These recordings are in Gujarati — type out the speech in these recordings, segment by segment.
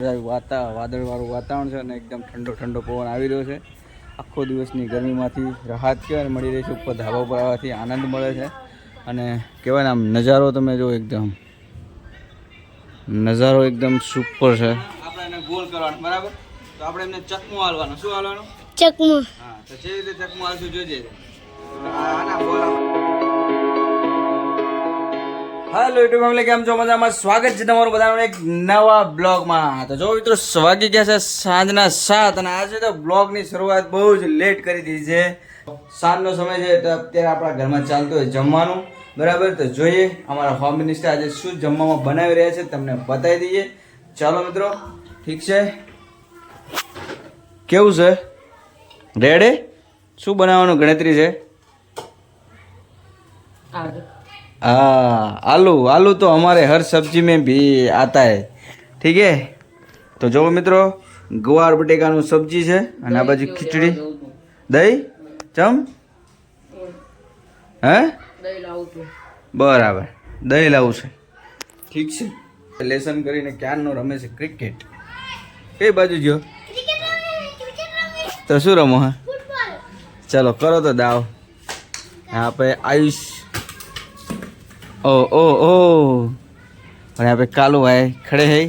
વાતા વાદળવાળું વાતાવરણ છે અને એકદમ ઠંડો ઠંડો પવન આવી રહ્યો છે. આખો દિવસની ગરમીમાંથી રાહત કહેવાય મળી રહી છે. ઉપર ધાબા પર આવવાથી આનંદ મળે છે. અને કહેવાય ને આમ નજારો તમે જો એકદમ નજારો એકદમ સુપર છે. આપણે એને ગોલ કરવાનો બરાબર? તો આપણે એમને ચકમો હાલવાનો. શું હાલવાનું? ચકમો. હા તો જે રીતે ચકમો હાલશું જોજે આના હાલો યુટ્યુબ ફેમિલી કેમ છો? મજામાં? સ્વાગત છે તમારું બધાનું એક નવા બ્લોગમાં. તો જો મિત્રો, સ્વાગી ગયા છે સાંજના સાત અને આજે તો બ્લોગની શરૂઆત બહુ જ લેટ કરી દીધી છે. સાંજનો સમય છે તો અત્યારે આપણા ઘરમાં ચાલતું હોય જમવાનું. બરાબર? તો જોઈએ અમારા હોમ મિનિસ્ટર આજે શું જમવામાં બનાવી રહ્યા છે તમને બતાવી દઈએ. ચાલો મિત્રો, ઠીક છે? કેવું છે? રેડે શું બનાવવાનું ગણતરી છે? हाँ आलू आलू तो हमारे हर सब्जी में भी आता है ठीक है તો જો મિત્રો ગવાર બટેકાનું સબ્જી છે અને આ બાજુ ખીચડી દહીં ચમ હે બરાબર દહીં લાવું છે ઠીક છે લેસન કરીને ક્યારનો રમે છે ક્રિકેટ કઈ બાજુ જો તો શું રમો હા ચલો કરો તો દાવ यहाँ पे आयुष ओ ओ ओ और यहाँ पे कालू भाई खड़े हैं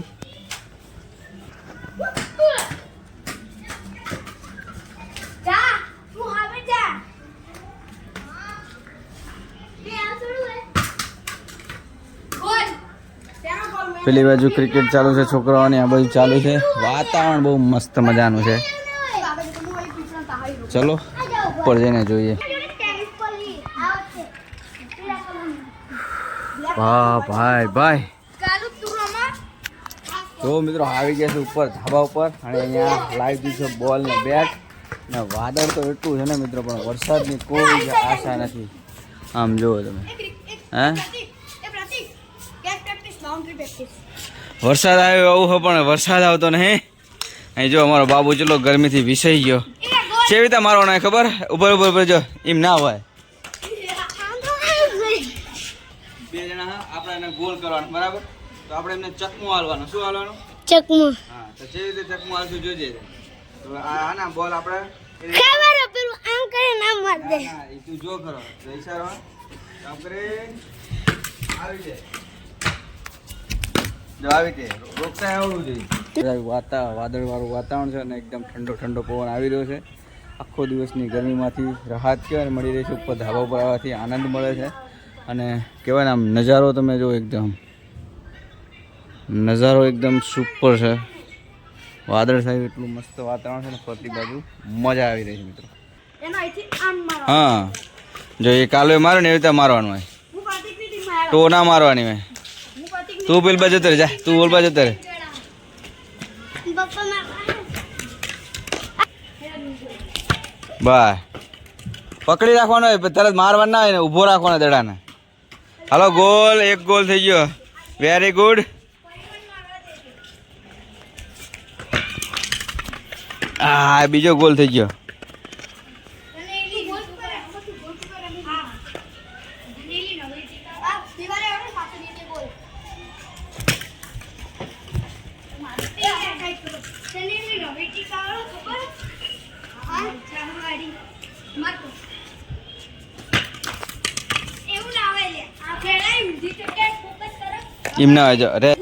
જા તું હવે જા બે આ થોડું હે ગોલ તેનો ગોલ મે પેલી બાજુ ક્રિકેટ ચાલુ છે છોકરાઓની આ બાજુ ચાલુ છે વાતાવરણ બહુ મસ્ત મજાનું છે બાબા તો હું એક પીછણ તાહી રો ચલો ઉપર જઈને જોઈએ વાહ ભાઈ ભાઈ. તો જો મિત્રો આવી ગયા છે ઉપર ધાબા ઉપર અને અહીંયા લાવી દીધું છે બોલ ને બેટ ને વાદળ તો એટલું છે ને મિત્રો પણ વરસાદની કોઈ આશા નથી. આમ જુઓ તમે. હે? વરસાદ આવ્યો એવું હોય પણ વરસાદ આવતો નહીં. અહીં જો અમારો બાબુ ચલો ગરમીથી વિસાઈ ગયો. કેવી રીતે મારવાનો ખબર? ઉપર ઉપર ઉપર જો એમ ના હોય. આપણે એને ગોલ કરવાનો બરાબર? તો આપણે એમને ચકમો હાલવાનો. શું હાલવાનું? ચકમું. હા તો જે રીતે ચકમો હાલશું જોજે તો આ આના બોલ આપણે. ખબર પેલું આમ કરે ના માર દે. ના, ના, એ તું જો કરો તો ઈશારો આમ કરે આવી જાય. જો આવી તે રોકતા આવડવું જોઈએ. વાતા વાદળવાળું વાતાવરણ છે અને એકદમ ઠંડો ઠંડો પવન આવી રહ્યો છે. આખો દિવસની ગરમીમાંથી રાહત કહેવાય મળી રહી છે. ઉપર ધાબા પર આવવાથી આનંદ મળે છે. અને કહેવાય ને આમ નજારો તમે જો એકદમ. નજારો એકદમ સુપર છે. વાદળ સાહેબ એટલું મસ્ત વાતાવરણ છે ને ફરતી બાજુ મજા આવી રહી છે મિત્રો. હા. જો એ કાલો મારો ને એવી રીતે મારવાનું હોય. તો ના મારવાની હોય. તું પેલ બાજુ તરે જા. તું ઓલ બાજુ તરે બાય. પકડી રાખવાનો હોય તરત મારવાનું ના હોય ને ઊભો રાખવાનો દડાને. હાલો ગોલ એક ગોલ થઈ ગયો વેરી ગુડ હા બીજો ગોલ થઈ ગયો અને એલી ગોલ કરે પછી ગોલ કરે હા અને એલી નવરી ટીકા આ દિવાલે આવે પાછો નીચે ગોલ તને એલી નવરી ટીકા આવે ખબર હા ચાલો ગાડી માર તો. એવું ના આવે લે આ ખેલાય ઊંધી ક્રિકેટ ફોકસ કરે એમ ના હોય અરે.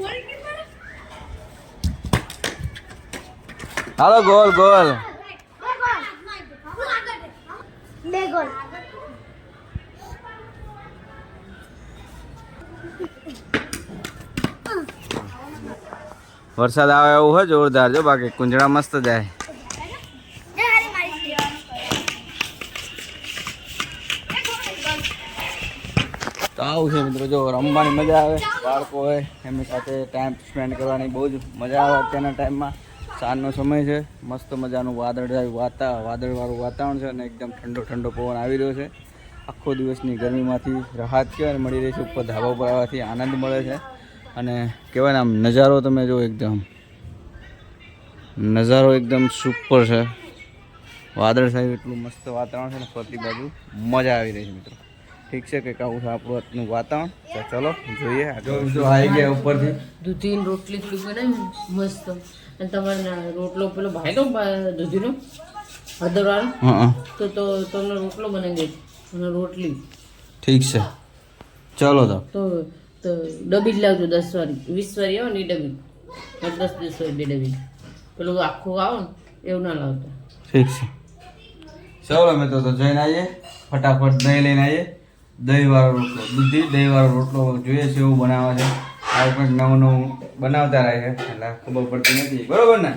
હાલો, ગોલ ગોલ. વરસાદ આવે એવું હોય જોરદાર જો, બાકી કુંજળા મસ્ત જાય. આવું છે મિત્રો, જો રમવાની મજા આવે. બાળકો હોય, એમની સાથે ટાઈમ સ્પેન્ડ કરવાની બહુ જ મજા આવે અત્યારના ટાઈમમાં સાંજનો સમય છે, મસ્ત મજાનું વાદળ વાતા, વાદળવાળું વાતાવરણ છે અને એકદમ ઠંડો ઠંડો પવન આવી રહ્યો છે. આખો દિવસની ગરમીમાંથી રાહત કહેવાય મળી રહી છે, ઉપર ધાબા પર આવવાથી આનંદ મળે છે. અને કહેવાય ને આમ, નજારો તમે જો એકદમ, નજારો એકદમ સુપર છે. વાદળ સાહેબ એટલું મસ્ત વાતાવરણ છે ને, ફરતી બાજુ મજા આવી રહી છે મિત્રો. ઠીક છે કે આવું છે આપણું આજનું વાતાવરણ? તો ચલો જોઈએ આગળ. જો આવી ગયા ઉપરથી. દૂધીની રોટલી થોડી બનાવી મસ્ત. અને તમારે રોટલો પેલો ભાઈ નો દૂધીનો હળદરવાળો? હા તો તો તમને રોટલો બનાવી દે અને રોટલી. ઠીક છે. ચલો તો. તો તો ડબી જ લાવજો દસ વાળી. વીસ વાળી આવે ને એ ડબી. દસ દસ વાળી બે ડબી. પેલું આખું આવો ને એવું ના લાવતા. ઠીક છે. ચલો અમે તો જઈને આવીએ. ફટાફટ દહીં લઈને આવીએ. દહીં વાળો રોટલો. દૂધી દહીંવાળો રોટલો જોઈએ છે, એવું બનાવે છે. આ પણ નવું નવું બનાવતા રહે છે. એટલે ખબર પડતી નથી. બરોબર ને?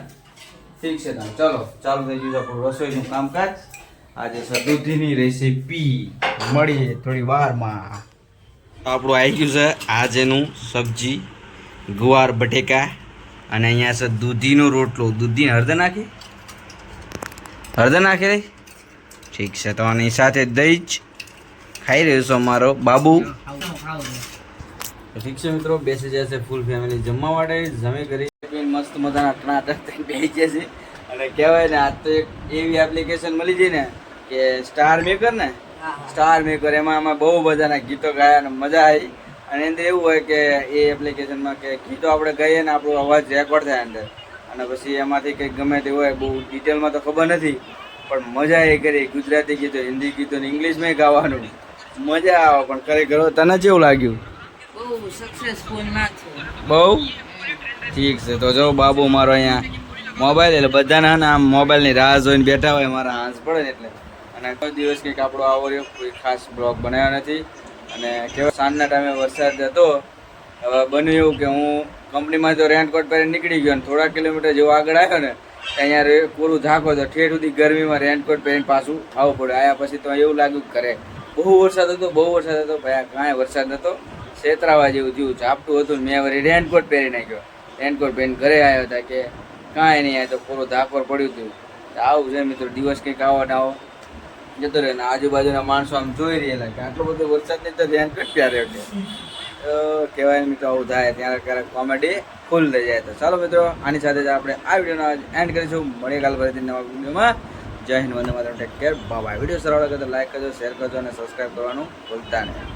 ઠીક છે તમે ચલો, ચાલુ થઈ ગયું આપણું રસોઈનું કામકાજ. આજે દૂધીની રેસીપી મળીએ થોડી વારમાં. આપણું આવી ગયું છે આજેનું સબ્જી, ગુવાર, બટેકા અને અહીંયા છે દૂધીનો રોટલો. દૂધી હળદર નાખી? હળદર નાખી ઠીક છે, તો આની સાથે દહીં જ ખાઈ રહ્યો છું અમારો બાબુ. ઠીક છે મિત્રો બેસી જશે ફૂલ ફેમિલી જમવા માટે જમી કરી. મસ્ત મજાના ત્રણ થઈને બેસી જશે અને કહેવાય ને આજ તો એક એવી એપ્લિકેશન મળી જઈ ને કે સ્ટાર મેકર ને સ્ટાર મેકર એમાં અમે બહુ બધાના ગીતો ગાયા અને મજા આવી. અને અંદર એવું હોય કે એ એપ્લિકેશનમાં કે ગીતો આપણે ગાઈએ ને આપણો અવાજ રેકોર્ડ થાય અંદર. અને પછી એમાંથી કંઈક ગમે તે હોય બહુ ડિટેલમાં તો ખબર નથી પણ મજા એ કરી. ગુજરાતી ગીતો હિન્દી ગીતો ને ઇંગ્લિશમાં ગાવાનું. મજા આવે પણ ખરેખર તને કેવું લાગ્યું? બહુ સક્સેસફુલ ના બહુ? ઠીક છે તો જો બાબુ મારો અહીંયા મોબાઈલ એટલે બધાના ને આમ મોબાઈલની રાહ જોઈને બેઠા હોય મારા હાંસ પડે ને એટલે. અને કોઈ દિવસ કંઈક આપણો આવો રહ્યો કોઈ ખાસ બ્લોગ બનાવ્યો નથી. અને કેવા સાંજના ટાઈમે વરસાદ હતો હવે બન્યું એવું કે હું કંપનીમાં તો રેનકોટ પહેરીને નીકળી ગયો અને થોડા કિલોમીટર જેવો આગળ આવ્યો ને અહીંયા પૂરું ઝાંકો તો ઠેઠ સુધી ગરમીમાં રેનકોટ પહેરીને પાછું આવવું પડે. આવ્યા પછી તો એવું લાગ્યું કે ઘરે બહુ વરસાદ હતો, બહુ વરસાદ હતો, ભાઈ કાંઈ વરસાદ નહોતો છેતરાવા જેવું થયું, ઝાપટું હતું, મેં વળી રેનકોટ પહેરી નાખ્યો. રેનકોટ પહેરીને ઘરે આવ્યો હતા કે કાંઈ નહીં આવ્યો તો પૂરું ધાકોર પડ્યું હતું. આવું છે મિત્રો, દિવસ કંઈક આવો ને જતો રહે ને આજુબાજુના માણસો આમ જોઈ રહેલા કે આટલો બધો વરસાદ નહીં તો રેનકોટ પહેર્યો કે તો કહેવાય મિત્રો, આવું થાય, ત્યારે ક્યારેક કોમેડી ફૂલ થઈ જાય. તો ચાલો મિત્રો, આની સાથે જ આપણે આ વિડીયોનો એન્ડ કરીશું. મળીએ કાલ ફરીથી નવા વિડીયોમાં. Jai Hind, Vande Mataram take care bye video સારો લાગે તો લાઈક કરજો શેર કરજો અને સબસ્ક્રાઈબ કરવાનું ભૂલતા નહીં.